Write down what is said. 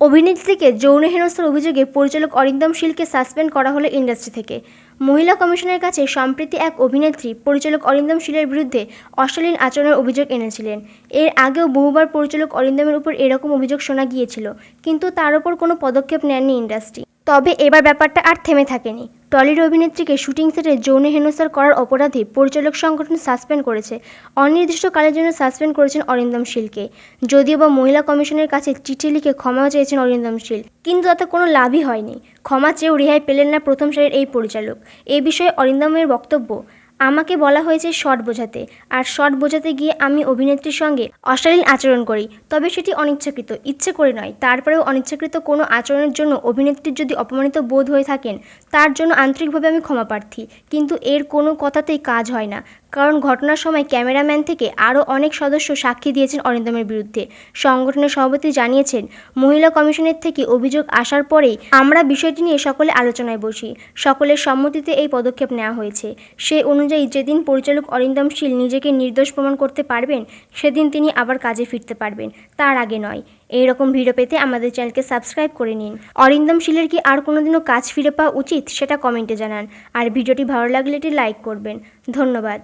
অভিনেত্রীকে যৌন হেনস্থার অভিযোগে পরিচালক অরিন্দম শীলকে সাসপেন্ড করা হলো ইন্ডাস্ট্রি থেকে। মহিলা কমিশনের কাছে সম্প্রতি এক অভিনেত্রী পরিচালক অরিন্দম শীলের বিরুদ্ধে অশালীন আচরণের অভিযোগ এনেছিলেন। এর আগেও বহুবার পরিচালক অরিন্দমের উপর এরকম অভিযোগ শোনা গিয়েছিল, কিন্তু তার ওপর কোনো পদক্ষেপ নেননি ইন্ডাস্ট্রি। তবে এবার ব্যাপারটা আর থেমে থাকেনি। টলির অভিনেত্রীকে শুটিং সেটে যৌন হেনস্থার করার অপরাধে পরিচালক সংগঠন সাসপেন্ড করেছে। অনির্দিষ্টকালের জন্য সাসপেন্ড করেছেন অরিন্দম শীলকে। যদিও বা মহিলা কমিশনের কাছে চিঠি লিখে ক্ষমাও চেয়েছেন অরিন্দম শীল, কিন্তু তাতে কোনো লাভই হয়নি। ক্ষমা চেয়েও রেহাই পেলেন না প্রথম সারির এই পরিচালক। এ বিষয়ে অরিন্দমের বক্তব্য আমাকে বলা হয়েছে শট বোঝাতে। আর শট বোঝাতে গিয়ে আমি অভিনেত্রীর সঙ্গে অশালীন আচরণ করি। তবে সেটি অনিচ্ছাকৃত, ইচ্ছে করে নয়। তারপরেও অনিচ্ছাকৃত কোনো আচরণের জন্য অভিনেত্রীর যদি অপমানিত বোধ হয়ে থাকেন, তার জন্য আন্তরিকভাবে আমি ক্ষমা প্রার্থী। কিন্তু এর কোনো কথাতেই কাজ হয় না। কারণ ঘটনার সময় ক্যামেরাম্যান থেকে আরও অনেক সদস্য সাক্ষী দিয়েছেন অরিন্দমের বিরুদ্ধে। সংগঠনের সভাপতি জানিয়েছেন, মহিলা কমিশনের থেকে অভিযোগ আসার পরেই আমরা বিষয়টি নিয়ে সকলে আলোচনায় বসি। সকলের সম্মতিতে এই পদক্ষেপ নেওয়া হয়েছে। সে অনুযায়ী যেদিন পরিচালক অরিন্দম শীল নিজেকে নির্দোষ প্রমাণ করতে পারবেন, সেদিন তিনি আবার কাজে ফিরতে পারবেন। তার আগে নয়। এই রকম ভিডিও পেতে আমাদের চ্যানেলকে সাবস্ক্রাইব করে নিন। অরিন্দম শীলের কি আর কোনোদিনও কাজ ফিরে পাওয়া উচিত, সেটা কমেন্টে জানান। আর ভিডিওটি ভালো লাগলে এটি লাইক করবেন। ধন্যবাদ।